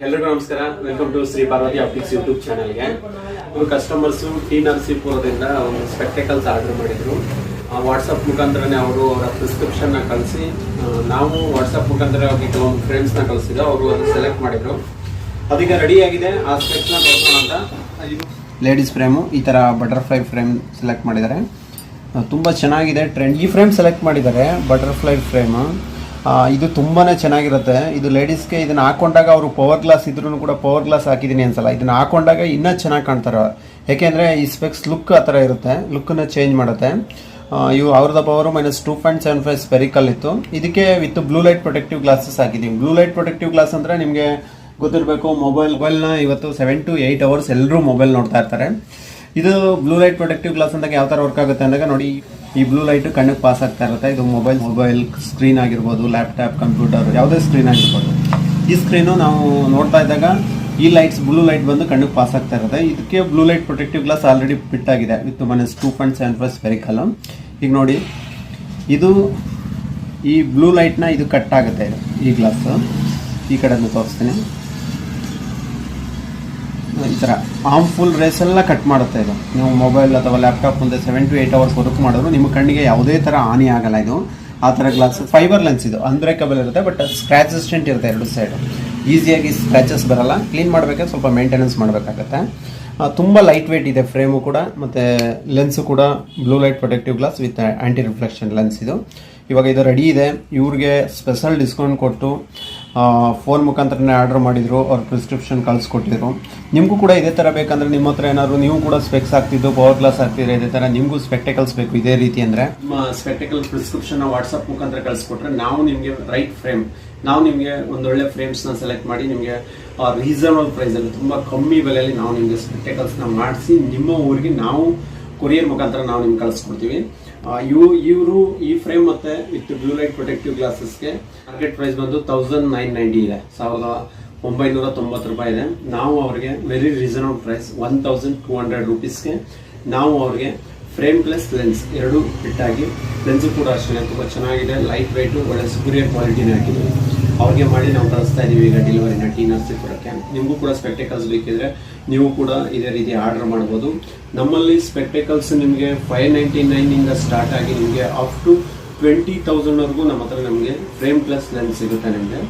ಎಲ್ರಿಗೂ ನಮಸ್ಕಾರ. Welcome to Shri Parvathi optics YouTube ಚಾನಲ್ಗೆ ಇವರು ಕಸ್ಟಮರ್ಸ್ ಟಿ ನರಸೀಪುರದಿಂದ ಒಂದು ಸ್ಪೆಕ್ಟಕಲ್ಸ್ ಆರ್ಡರ್ ಮಾಡಿದ್ರು. ವಾಟ್ಸಪ್ ಮುಖಾಂತರನೇ ಅವರು ಅವರ ಪ್ರಿಸ್ಕ್ರಿಪ್ಷನ್ನ ಕಳಿಸಿ ನಾವು ವಾಟ್ಸಪ್ ಮುಖಾಂತರ ಅವ್ರಿಗೆ ಕೆಲವೊಂದು ಫ್ರೆಂಡ್ಸ್ನ ಕಳಿಸಿದ್ರು ಅವರು ಅದನ್ನು ಸೆಲೆಕ್ಟ್ ಮಾಡಿದ್ರು. ಅದೀಗ ರೆಡಿ ಆಗಿದೆ. ಆ ಸ್ಪೆಕ್ಸ್ನ ತೋರಿಸೋಣ ಅಂತ. ಲೇಡೀಸ್ ಫ್ರೇಮು ಈ ಥರ ಬಟರ್ಫ್ಲೈ ಫ್ರೇಮ್ ಸೆಲೆಕ್ಟ್ ಮಾಡಿದ್ದಾರೆ. ತುಂಬ ಚೆನ್ನಾಗಿದೆ ಟ್ರೆಂಡ್ ಈ ಫ್ರೇಮ್ ಸೆಲೆಕ್ಟ್ ಮಾಡಿದ್ದಾರೆ ಬಟರ್ಫ್ಲೈ ಫ್ರೇಮ್ ಇದು ತುಂಬಾ ಚೆನ್ನಾಗಿರುತ್ತೆ. ಇದು ಲೇಡೀಸ್ಗೆ ಇದನ್ನು ಹಾಕೊಂಡಾಗ ಅವರು ಪವರ್ ಗ್ಲಾಸ್ ಇದ್ರೂ ಕೂಡ ಪವರ್ ಗ್ಲಾಸ್ ಹಾಕಿದ್ದೀನಿ ಅನ್ಸಲ್ಲ. ಇದನ್ನು ಹಾಕೊಂಡಾಗ ಇನ್ನೂ ಚೆನ್ನಾಗಿ ಕಾಣ್ತಾರೆ. ಯಾಕೆಂದರೆ ಈ ಸ್ಪೆಕ್ಸ್ ಲುಕ್ ಆ ಥರ ಇರುತ್ತೆ. ಲುಕ್ಕನ್ನು ಚೇಂಜ್ ಮಾಡುತ್ತೆ. ಇವು ಅವ್ರದ power minus two point seven five spherical ಇತ್ತು. ಇದಕ್ಕೆ with blue light protective glasses ಹಾಕಿದ್ದೀವಿ ಬ್ಲೂ ಲೈಟ್ ಪ್ರೊಟೆಕ್ಟಿವ್ ಗ್ಲಾಸ್ ಅಂದರೆ ನಿಮಗೆ ಗೊತ್ತಿರಬೇಕು ಮೊಬೈಲ್ ಮೊಬೈಲ್ನ ಇವತ್ತು ಸೆವೆನ್ ಟು ಏಯ್ಟ್ ಅವರ್ಸ್ ಎಲ್ಲರೂ ಮೊಬೈಲ್ ನೋಡ್ತಾ ಇರ್ತಾರೆ. ಇದು ಬ್ಲೂ ಲೈಟ್ ಪ್ರೊಟೆಕ್ಟಿವ್ ಗ್ಲಾಸ್ ಅಂದಾಗ ಯಾವ ಥರ ವರ್ಕ್ ಆಗುತ್ತೆ ಅಂದಾಗ ನೋಡಿ, ಈ ಬ್ಲೂ ಲೈಟ್ ಕಣ್ಣಿಗೆ ಪಾಸ್ ಆಗ್ತಾ ಇರುತ್ತೆ. ಇದು ಮೊಬೈಲ್ ಮೊಬೈಲ್ ಸ್ಕ್ರೀನ್ ಆಗಿರ್ಬೋದು ಲ್ಯಾಪ್ಟಾಪ್ ಕಂಪ್ಯೂಟರ್ ಯಾವುದೇ ಸ್ಕ್ರೀನ್ ಆಗಿರ್ಬೋದು. ಈ ಸ್ಕ್ರೀನು ನಾವು ನೋಡ್ತಾ ಇದ್ದಾಗ ಈ ಲೈಟ್ಸ್ ಬ್ಲೂ ಲೈಟ್ ಬಂದು ಕಣ್ಣಿಗೆ ಪಾಸ್ ಆಗ್ತಾ ಇರುತ್ತೆ. ಇದಕ್ಕೆ blue light protective glass already fit ಆಗಿದೆ. With minus two point seven plus spherical ಈಗ ನೋಡಿ, ಇದು ಈ ಬ್ಲೂ ಲೈಟ್ನ ಇದು ಕಟ್ ಆಗುತ್ತೆ, ಈ ಗ್ಲಾಸ್ ಈ ಕಡೆ ತೋರಿಸ್ತೀನಿ. ಈ ಥರ ಹಾರ್ಮ್ಫುಲ್ ರೇಸ್ ಎಲ್ಲ ಕಟ್ ಮಾಡುತ್ತೆ ಇದು. ನೀವು ಮೊಬೈಲ್ ಅಥವಾ ಲ್ಯಾಪ್ಟಾಪ್ ಮುಂದೆ seven to eight hours work ಮಾಡಿದ್ರು ನಿಮ್ಮ ಕಣ್ಣಿಗೆ ಯಾವುದೇ ಥರ ಹಾನಿ ಆಗಲ್ಲ ಇದು. ಆ ಥರ ಗ್ಲಾಸ್ ಫೈಬರ್ ಲೆನ್ಸ್ ಇದು. ಅನ್ಬ್ರೇಕಬಲ್ ಇರುತ್ತೆ ಬಟ್ ಸ್ಕ್ರ್ಯಾಚ್ ಅಸಿಸ್ಟೆಂಟ್ ಇರುತ್ತೆ ಎರಡು ಸೈಡು ಈಸಿಯಾಗಿ ಸ್ಕ್ರಾಚಸ್ ಬರಲ್ಲ. ಕ್ಲೀನ್ ಮಾಡಬೇಕಾದ್ರೆ ಸ್ವಲ್ಪ ಮೇಂಟೆನೆನ್ಸ್ ಮಾಡಬೇಕಾಗತ್ತೆ. ತುಂಬ ಲೈಟ್ ವೇಟ್ ಇದೆ ಫ್ರೇಮು ಕೂಡ, ಮತ್ತು ಲೆನ್ಸು ಕೂಡ blue light protective glass with anti reflection lens ಇದು. ಇವಾಗ ಇದು ರೆಡಿ ಇದೆ. ಇವ್ರಿಗೆ ಸ್ಪೆಷಲ್ ಡಿಸ್ಕೌಂಟ್ ಕೊಟ್ಟು ಫೋನ್ ಮುಖಾಂತರನೇ ಆರ್ಡರ್ ಮಾಡಿದರು, ಅವ್ರ ಪ್ರಿಸ್ಕ್ರಿಪ್ಷನ್ ಕಳಿಸ್ಕೊಟ್ಟಿದ್ರು. ನಿಮಗೂ ಕೂಡ ಇದೇ ಥರ ಬೇಕಂದ್ರೆ ನಿಮ್ಮ ಹತ್ರ ಏನಾದರೂ, ನೀವು ಕೂಡ ಸ್ಪೆಕ್ಸ್ ಆಗ್ತಿದ್ದು ಪವರ್ ಗ್ಲಾಸ್ ಆಗ್ತಿದ್ರೆ ಇದೇ ಥರ ನಿಮಗೂ ಸ್ಪೆಕ್ಟಕಲ್ಸ್ ಬೇಕು ಇದೇ ರೀತಿ ಅಂದರೆ? ನಿಮ್ಮ ಸ್ಪೆಕ್ಟಕಲ್ ಪ್ರಿಸ್ಕ್ರಿಪ್ಷನ್ನ ವಾಟ್ಸಪ್ ಮುಖಾಂತರ ಕಳಿಸ್ಕೊಟ್ರೆ ನಾವು ನಿಮಗೆ ರೈಟ್ ಫ್ರೇಮ್ ನಾವು ನಿಮಗೆ ಒಂದೊಳ್ಳೆ ಫ್ರೇಮ್ಸ್ನ ಸೆಲೆಕ್ಟ್ ಮಾಡಿ ನಿಮಗೆ ರೀಸನಬಲ್ ಪ್ರೈಸಲ್ಲಿ ತುಂಬ ಕಮ್ಮಿ ಬೆಲೆಯಲ್ಲಿ ನಾವು ನಿಮಗೆ ಸ್ಪೆಕ್ಟೆಕಲ್ಸ್ನ ಮಾಡಿಸಿ, ನಿಮ್ಮ ಊರಿಗೆ ನಾವು ಕೊರಿಯರ್ ಮುಖಾಂತರ ನಾವು ನಿಮ್ಗೆ ಕಳಿಸ್ಕೊಡ್ತೀವಿ. ಇವು, ಇವರು ಈ ಫ್ರೇಮ್ ಮತ್ತೆ ವಿತ್ ಬ್ಲೂ ಲೈಟ್ ಪ್ರೊಟೆಕ್ಟಿವ್ ಗ್ಲಾಸಸ್ಗೆ ಮಾರ್ಕೆಟ್ ಪ್ರೈಸ್ ಬಂದು ತೌಸಂಡ್ ನೈನ್ ನೈಂಟಿ ಇದೆ. ಸಾವಿರದ ಒಂಬೈನೂರ ತೊಂಬತ್ತು ರೂಪಾಯಿ ಇದೆ. ನಾವು ಅವರಿಗೆ very reasonable price one thousand two hundred ರುಪೀಸ್ಗೆ ನಾವು ಅವ್ರಿಗೆ ಫ್ರೇಮ್ ಪ್ಲಸ್ ಲೆನ್ಸ್ ಎರಡು ಆಗಿ ಲೆನ್ಸು ಕೂಡ ಅಷ್ಟೇ, ತುಂಬ ಚೆನ್ನಾಗಿದೆ ಲೈಟ್ ವೆಯ್ಟು ಒಳ್ಳೆ ಸುಪೀರಿಯರ್ ಕ್ವಾಲಿಟಿನೇ ಹಾಕಿದ್ದೀವಿ. ಅವ್ರಿಗೆ ಮಾಡಿ ನಾವು ಕಳಿಸ್ತಾ ಇದ್ದೀವಿ ಈಗ ಡೆಲಿವರಿನ ಟಿ ನರ್ಸೀಪುರಕ್ಕೆ ನಿಮಗೂ ಕೂಡ ಸ್ಪೆಕ್ಟೇಕಲ್ಸ್ ಬೇಕಿದ್ರೆ ನೀವು ಕೂಡ ಇದೇ ರೀತಿ ಆರ್ಡರ್ ಮಾಡ್ಬೋದು. ನಮ್ಮಲ್ಲಿ ಸ್ಪೆಕ್ಟೇಕಲ್ಸ್ ನಿಮಗೆ ಫೈವ್ ನೈಂಟಿ ನೈನಿಂದ ಸ್ಟಾರ್ಟ್ ಆಗಿ ನಿಮಗೆ ಅಪ್ ಟು ಟ್ವೆಂಟಿ ತೌಸಂಡ್ವರೆಗೂ ನಮ್ಮ ಹತ್ರ ನಮಗೆ ಫ್ರೇಮ್ ಪ್ಲಸ್ ಲೆನ್ಸ್ ಸಿಗುತ್ತೆ ನಿಮಗೆ.